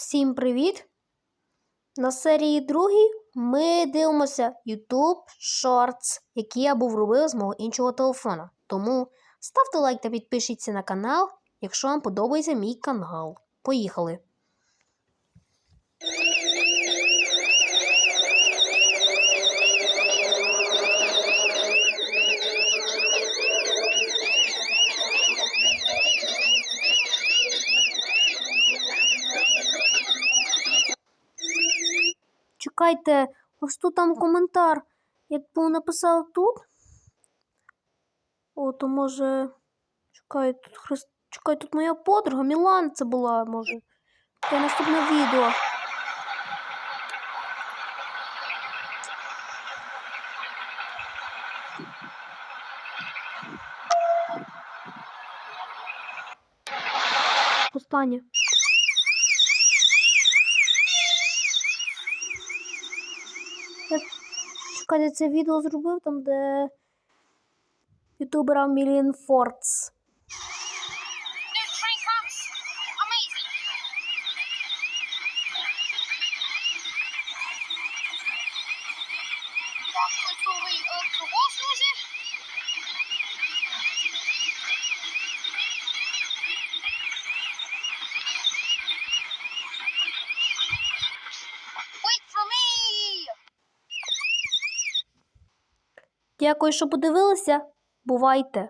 Всім привіт! На серії другій ми дивимося YouTube Shorts, які я був робив з мого іншого телефона. Тому ставте лайк та підпишіться на канал, якщо вам подобається мій канал. Поїхали! Чекайте, ось тут там коментар. Якби написав тут. О, то може. Чекай, тут Христ... Чекай, тут моя подруга, Мілан це була, може. Це наступне відео. Останнє. Чекайте, це відео зробив там, де ютубера Мілін Фордс. Train comes. Amazing. Дякую, що подивилися. Бувайте!